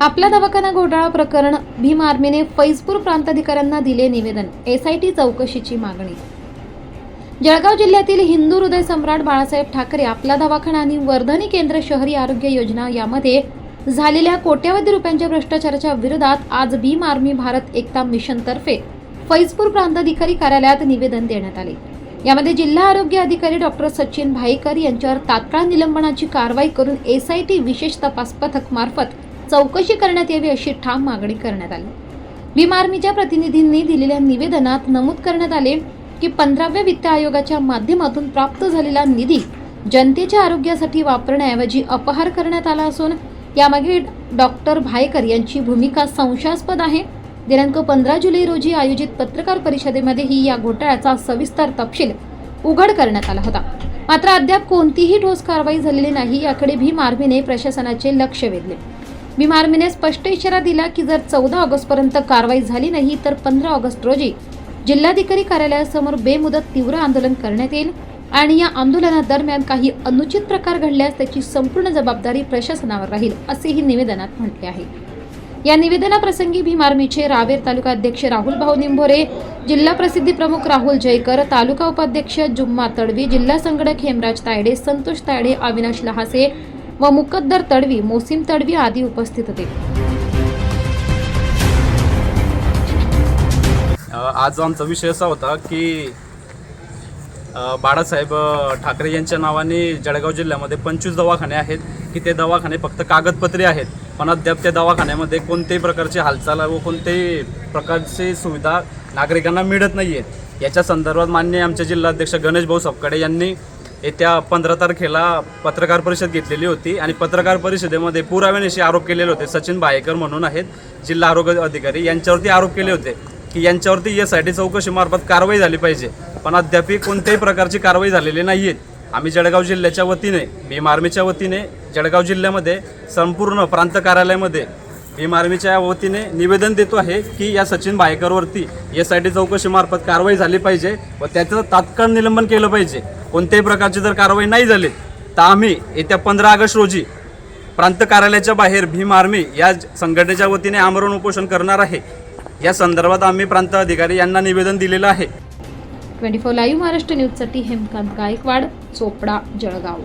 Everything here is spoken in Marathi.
आपला दवाखाना घोटाळा प्रकरण भीम आर्मीने फैजपूर प्रांताधिकाऱ्यांना दिले निवेदन एसआयटी चौकशीची मागणी. जळगाव जिल्ह्यातील हिंदू हृदय सम्राट बाळासाहेब ठाकरे आपला दवाखाना आणि वर्धनी केंद्र शहरी आरोग्य योजना यामध्ये झालेल्या कोट्यावधी रुपयांच्या भ्रष्टाचाराच्या विरोधात आज भीम आर्मी भारत एकता मिशनतर्फे फैजपूर प्रांताधिकारी कार्यालयात निवेदन देण्यात आले. यामध्ये जिल्हा आरोग्य अधिकारी डॉक्टर सचिन भाईकर यांच्यावर तात्काळ निलंबनाची कारवाई करून एसआयटी विशेष तपास पथक मार्फत चौकशी करण्यात यावी अशी ठाम मागणी करण्यात आली. भीम आर्मीच्या प्रतिनिधींनी दिलेल्या निवेदनात नमूद करण्यात आले की पंधराव्या वित्त आयोगाच्या माध्यमातून प्राप्त झालेला निधी जनतेच्या आरोग्यासाठी वापरण्याऐवजी अपहार करण्यात आला असून यामागे डॉक्टर भायकर यांची भूमिका संशयास्पद आहे. दिनांक पंधरा जुलै रोजी आयोजित पत्रकार परिषदेमध्येही या घोटाळ्याचा सविस्तर तपशील उघड करण्यात आला होता. मात्र अद्याप कोणतीही ठोस कारवाई झालेली नाही याकडे भीम आर्मीने प्रशासनाचे लक्ष वेधले. भीम आर्मीने स्पष्ट इशारा दिला की जर चौदा ऑगस्टपर्यंत कारवाई झाली नाही तर पंधरा ऑगस्ट रोजी जिल्हाधिकारी कार्यालयासमोर बेमुदत तीव्र आंदोलन करण्यात येईल आणि या आंदोलनादरम्यान काही अनुचित प्रकार घडल्यास त्याची संपूर्ण जबाबदारी प्रशासनावर राहील असेही निवेदनात म्हटले आहे. या निवेदनाप्रसंगी भीमार्मीचे रावेर तालुका अध्यक्ष राहुल भाऊ निंभोरे जिल्हा प्रसिद्धी प्रमुख राहुल जयकर तालुका उपाध्यक्ष जुम्मा तडवी जिल्हा संगणक हेमराज तायडे संतोष तायडे अविनाश लहासे व मुकद्दर तडवी मोसीम तडवी आदी उपस्थित होते. आज आमचा विषय असा होता की बाळासाहेब ठाकरे यांच्या नावाने जळगाव जिल्ह्यामध्ये पंचवीस दवाखाने आहेत की ते दवाखाने फक्त कागदपत्रे आहेत. पण अद्याप त्या दवाखान्यामध्ये कोणत्याही प्रकारची हालचाल व कोणत्याही प्रकारची सुविधा नागरिकांना मिळत नाही आहेत याच्या संदर्भात मान्य आमचे जिल्हाध्यक्ष गणेश भाऊ सपकाडे यांनी येत्या पंधरा तारखेला पत्रकार परिषद घेतलेली होती आणि पत्रकार परिषदेमध्ये पुराव्यानिशी आरोप केलेले होते. सचिन भायेकर म्हणून आहेत जिल्हा आरोग्य अधिकारी. यांच्यावरती आरोप केले होते की यांच्यावरती एस आय टी चौकशीमार्फत कारवाई झाली पाहिजे. पण अद्याप कोणत्याही प्रकारची कारवाई झालेली नाही आहेत आम्ही जळगाव जिल्ह्याच्या वतीने भीम आर्मीच्या वतीने जळगाव जिल्ह्यामध्ये संपूर्ण प्रांत कार्यालयामध्ये भीम आर्मीच्या वतीने निवेदन देतो आहे की या सचिन भायकरवरती एस आय टी चौकशीमार्फत कारवाई झाली पाहिजे व त्याचं तात्काळ निलंबन केलं पाहिजे. कोणत्याही प्रकारची जर कारवाई नाही झाली तर आम्ही येत्या पंधरा ऑगस्ट रोजी प्रांत कार्यालयाच्या बाहेर भीम आर्मी या संघटनेच्या वतीने आमरण उपोषण करणार आहे. या संदर्भात आम्ही प्रांत अधिकारी यांना निवेदन दिलेलं आहे. ट्वेंटी फोर लाईव्ह महाराष्ट्र न्यूजसाठी हेमकांत गायकवाड चोपडा जळगाव.